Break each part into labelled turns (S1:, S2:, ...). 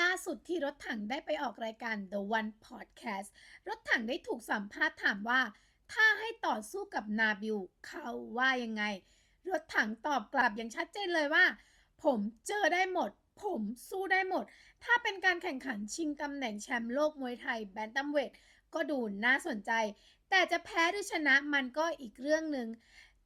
S1: ล่าสุดที่รถถังได้ไปออกรายการ The One Podcast รถถังได้ถูกสัมภาษณ์ถามว่า ถ้าให้ต่อสู้กับนาบิลเขาว่ายังไง รถถังตอบกลับอย่างชัดเจนเลยว่า ผมเจอได้หมด ผมสู้ได้หมด ถ้าเป็นการแข่งขันชิงตำแหน่งแชมป์โลกมวยไทยแบนตัมเวทก็ดูน่าสนใจ แต่จะแพ้หรือชนะมันก็อีกเรื่องหนึ่ง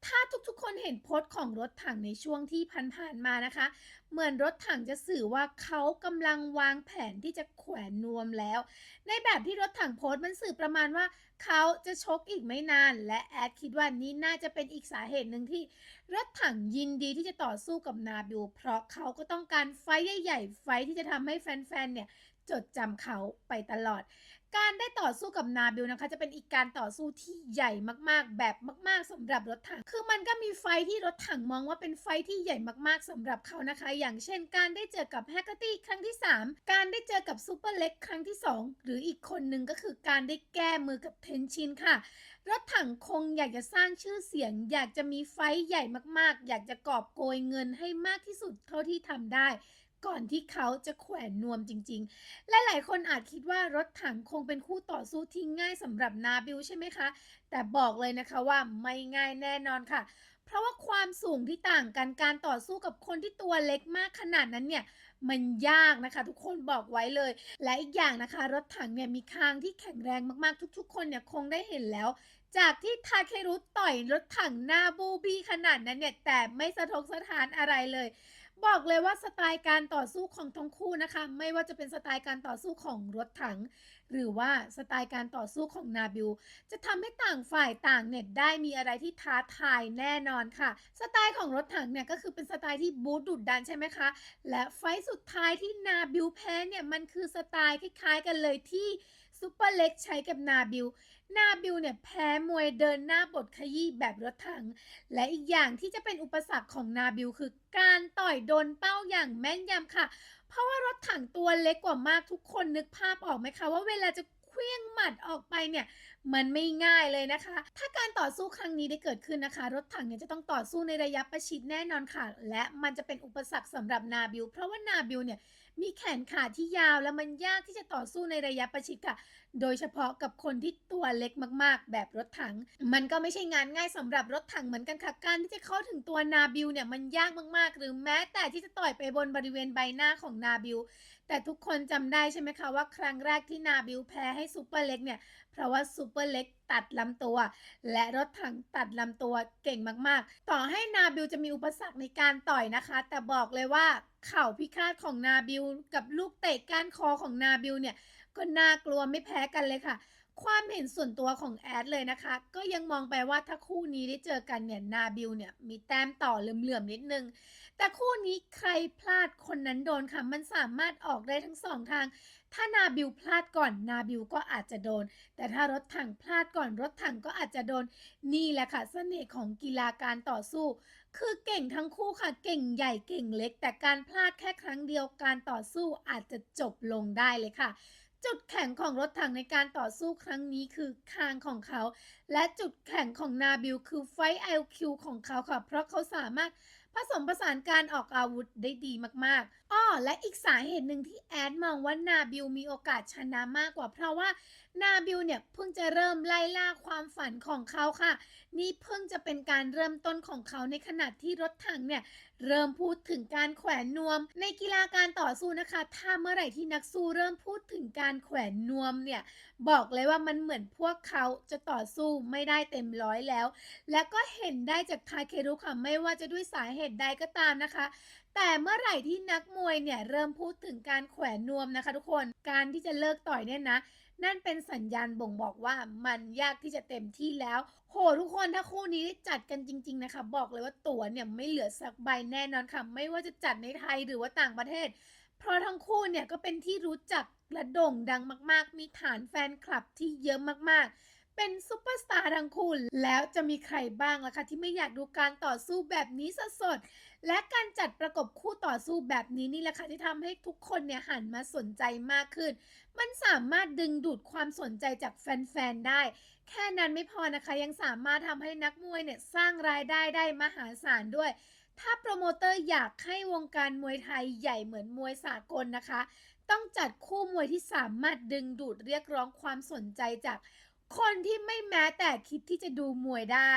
S1: ถ้าทุกๆ คนเห็นโพสต์ของรถถังในช่วงที่ผ่านๆมานะคะ เหมือนรถถังจะสื่อว่าเขากำลังวางแผนที่จะแขวนนวมแล้ว ในแบบที่รถถังโพสต์มันสื่อประมาณว่า เขาจะชกอีกไม่นาน และแอดคิดว่านี้น่าจะเป็นอีกสาเหตุหนึ่งที่ รถถังยินดีที่จะต่อสู้กับนาบิลเพราะเขาก็ต้องการไฟใหญ่ๆไฟท์ที่จะทำให้แฟนๆเนี่ย จดจำเขาไปตลอด การได้ต่อสู้กับนาบิลนะคะ จะเป็นอีกการต่อสู้ที่ใหญ่มากๆ แบบมาก ๆสำหรับรถถัง คือมันก็มีไฟที่รถถังมองว่าเป็นไฟที่ใหญ่มากๆสำหรับเขานะคะ อย่างเช่น การได้เจอกับแฮกเกอร์ตี้ครั้งที่ 3 การได้เจอกับซูเปอร์เล็กครั้งที่ 2 หรืออีกคนหนึ่งก็คือการได้แก้มือกับเทนชินค่ะ รถถังคงอยากจะสร้างชื่อเสียง อยากจะมีไฟใหญ่มากๆ อยากจะกอบโกยเงินให้มากที่สุดเท่าที่ทำได้ ก่อนที่เขาจะแขวนนวมจริง ๆ และหลายคนอาจคิดว่ารถถังคงเป็นคู่ต่อสู้ที่ง่ายสำหรับนาบิลใช่ไหมคะ แต่บอกเลยนะคะว่าไม่ง่ายแน่นอนค่ะ เพราะว่าความสูงที่ต่างกันการต่อสู้กับคนที่ตัวเล็กมากขนาดนั้นเนี่ยมันยากนะคะทุกคนบอกไว้เลย และอีกอย่างนะคะ รถถังเนี่ยมีคางที่แข็งแรงมากๆ ทุกๆ คนเนี่ยคงได้เห็นแล้ว จากที่ทาเครุต่อยรถถังหน้าบูบี้ขนาดนั้นเนี่ยแต่ไม่สะทกสะท้านอะไรเลย บอกเลยว่าสไตล์การต่อสู้ของทั้งคู่นะคะ ไม่ว่าจะเป็นสไตล์การต่อสู้ของรถถัง หรือว่าสไตล์การต่อสู้ของนาบิลจะทำให้ต่างฝ่ายต่างเนี่ยได้มีอะไรที่ท้าทายแน่นอนค่ะ สไตล์ของรถถังเนี่ยก็คือเป็นสไตล์ที่บู๊ดุดันใช่ไหมคะ และไฟสุดท้ายที่นาบิลแพ้เนี่ยมันคือสไตล์คล้ายๆกันเลยที่ ซูเปอร์เล็กใช้กับนาบิล นาบิลเนี่ยแพ้มวยเดินหน้าบทขยี้แบบรถถัง และอีกอย่างที่จะเป็นอุปสรรคของนาบิลคือการต่อยโดนเป้าอย่างแม่นยำค่ะ เพราะว่ารถถังตัวเล็กกว่ามากทุกคนนึกภาพออกไหมคะว่าเวลาจะเคลื่องหมัดออกไปเนี่ยมันไม่ง่ายเลยนะคะ ถ้าการต่อสู้ครั้งนี้ได้เกิดขึ้นนะคะ รถถังเนี่ยจะต้องต่อสู้ในระยะประชิดแน่นอนค่ะ และมันจะเป็นอุปสรรคสำหรับนาบิล เพราะว่านาบิลเนี่ยมีแขนขาที่ยาวและมันยากที่จะต่อสู้ในระยะประชิดค่ะ โดยเฉพาะกับคนที่ตัวเล็กมาก ๆ แบบรถถัง มันก็ไม่ใช่งานง่ายสำหรับรถถังเหมือนกันค่ะ การที่จะเข้าถึงตัวนาบิลเนี่ยมันยากมาก ๆ หรือแม้แต่ที่จะต่อยไปบนบริเวณใบหน้าของนาบิล แต่ทุกคนจำได้ใช่ไหมคะว่าครั้งแรกที่นาบิลแพ้ให้ซูเปอร์เล็กเนี่ย เพราะว่าซูเปอร์เล็กตัดลำตัว และรถถังตัดลำตัวเก่งมากๆ ต่อให้นาบิลจะมีอุปสรรคในการต่อยนะคะ แต่บอกเลยว่าเข่าพิฆาตของนาบิลกับลูกเตะก้านคอของนาบิลเนี่ย ก็น่ากลัวไม่แพ้กันเลยค่ะ ความเห็นส่วนตัวของแอดเลยนะคะ ก็ยังมองไปว่าถ้าคู่นี้ได้เจอกันเนี่ยนาบิลเนี่ยมีแต้มต่อเหลื่อมๆนิดนึง แต่คู่นี้ใครพลาดคนนั้นโดนค่ะ มันสามารถออกได้ทั้งสองทาง ถ้านาบิลพลาดก่อนนาบิลก็อาจจะโดน แต่ถ้ารถถังพลาดก่อนรถถังก็อาจจะโดน นี่แหละค่ะเสน่ห์ของกีฬาการต่อสู้คือเก่งทั้งคู่ค่ะ เก่งใหญ่เก่งเล็ก แต่การพลาดแค่ครั้งเดียวการต่อสู้อาจจะจบลงได้เลยค่ะ จุดแข็งของรถถังในการต่อสู้ครั้งนี้คือคางของเขา และจุดแข็งของนาบิลคือไฟไอคิวของเขาค่ะ เพราะเขาสามารถ ผสมผสานการออกอาวุธได้ดีมากๆ อ้อ และอีกสาเหตุหนึ่งที่แอดมองว่านาบิลมีโอกาสชนะมากกว่า เพราะว่านาบิลเนี่ยเพิ่งจะเริ่มไล่ล่าความฝันของเขาค่ะ นี่เพิ่งจะเป็นการเริ่มต้นของเขาในขณะที่รถถังเนี่ยเริ่มพูดถึงการแขวนนวม ในกีฬาการต่อสู้นะคะ ถ้าเมื่อไหร่ที่นักสู้เริ่มพูดถึงการแขวนนวมเนี่ยบอกเลยว่ามันเหมือนพวกเขาจะต่อสู้ไม่ได้เต็มร้อยแล้ว และก็เห็นได้จากทาเครุค่ะไม่ว่าจะด้วยสาเหตุใดก็ตามนะคะ แต่เมื่อไหร่ที่นักมวยเนี่ยเริ่มพูดถึงการแขวนนวมนะคะ ทุกคนการที่จะเลิกต่อยเนี่ยนะ นั่นเป็นสัญญาณบ่งบอกว่ามันยากที่จะเต็มที่แล้ว โหทุกคนถ้าคู่นี้ได้จัดกันจริง ๆนะคะ บอกเลยว่าตั๋วเนี่ยไม่เหลือสักใบแน่นอนค่ะไม่ว่าจะจัดในไทยหรือว่าต่างประเทศ เพราะทั้งคู่เนี่ยก็เป็นที่รู้จักและโด่งดังมาก ๆ มีฐานแฟนคลับที่เยอะมากๆ เป็นซุปเปอร์สตาร์ทั้งคู่แล้วจะมีใครบ้างล่ะคะที่ไม่อยากดูการต่อสู้แบบนี้สดและการจัดประกบคู่ต่อสู้แบบนี้นี่แหละค่ะที่ทำให้ทุกคนเนี่ยหันมาสนใจมากขึ้น มันสามารถดึงดูดความสนใจจากแฟนๆได้ แค่นั้นไม่พอนะคะยังสามารถทำให้นักมวยเนี่ยสร้างรายได้ได้มหาศาลด้วยถ้าโปรโมเตอร์อยากให้วงการมวยไทยใหญ่เหมือนมวยสากลนะคะ ต้องจัดคู่มวยที่สามารถดึงดูดเรียกร้องความสนใจจาก คนที่ไม่แม้แต่คิดที่จะดูมวยได้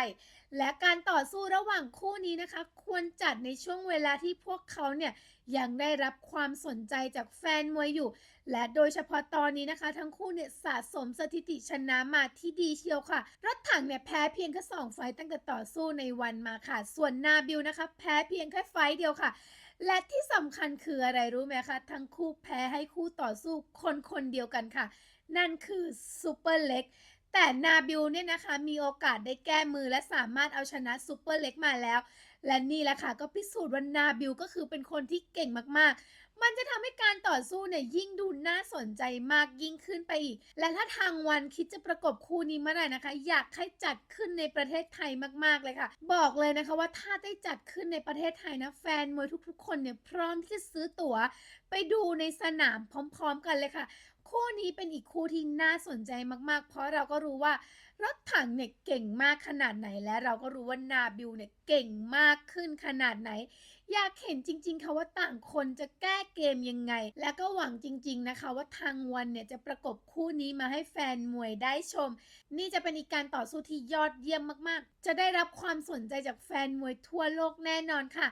S1: และการต่อสู้ระหว่างคู่นี้นะคะ ควรจัดในช่วงเวลาที่พวกเขาเนี่ยยังได้รับความสนใจจากแฟนมวยอยู่ และโดยเฉพาะตอนนี้นะคะ ทั้งคู่เนี่ยสะสมสถิติชนะมาที่ดีเชียวค่ะ รถถังเนี่ยแพ้เพียงแค่สองไฟต์ตั้งแต่ต่อสู้ในวันมาค่ะ ส่วนนาบิวนะคะแพ้เพียงแค่ไฟต์เดียวค่ะ และที่สำคัญคืออะไรรู้ไหมคะ ทั้งคู่แพ้ให้คู่ต่อสู้คนคนเดียวกันค่ะ นั่นคือซูเปอร์เล็ก แต่นาบิลเนี่ยนะคะมีโอกาสได้แก้มือและสามารถเอาชนะซูเปอร์เล็กมาแล้ว และนี่แหละค่ะก็พิสูจน์ว่านาบิลก็คือเป็นคนที่เก่งมากๆ มันจะทำให้การต่อสู้เนี่ยยิ่งดูน่าสนใจมากยิ่งขึ้นไปอีก และถ้าทางวันคิดจะประกบคู่นี้เมื่อไหร่นะคะ อยากให้จัดขึ้นในประเทศไทยมากๆเลยค่ะ บอกเลยนะคะว่าถ้าได้จัดขึ้นในประเทศไทยนะแฟนมวยทุกๆ คนเนี่ยพร้อมที่จะซื้อตั๋ว ไปดูในสนามพร้อม ๆ กันเลยค่ะ คู่นี้เป็นอีกคู่ที่น่าสนใจมากๆ เพราะเราก็รู้ว่ารถถังเนี่ยเก่งมากขนาดไหนและเราก็รู้ว่านาบิลเนี่ยเก่งมากขึ้นขนาดไหน อยากเห็นจริง ๆค่ะว่าต่างคนจะแก้เกมยังไง และก็หวังจริง ๆนะคะ ว่าทางวันเนี่ยจะประกบคู่นี้มาให้แฟนมวยได้ชม นี่จะเป็นอีกการต่อสู้ที่ยอดเยี่ยมมากๆ จะได้รับความสนใจจากแฟนมวยทั่วโลกแน่นอนค่ะ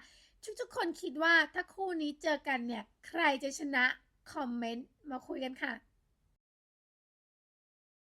S1: ทุกๆคนคิดว่าถ้าคู่นี้เจอกันเนี่ยใครจะชนะ คอมเมนต์มาคุยกันค่ะ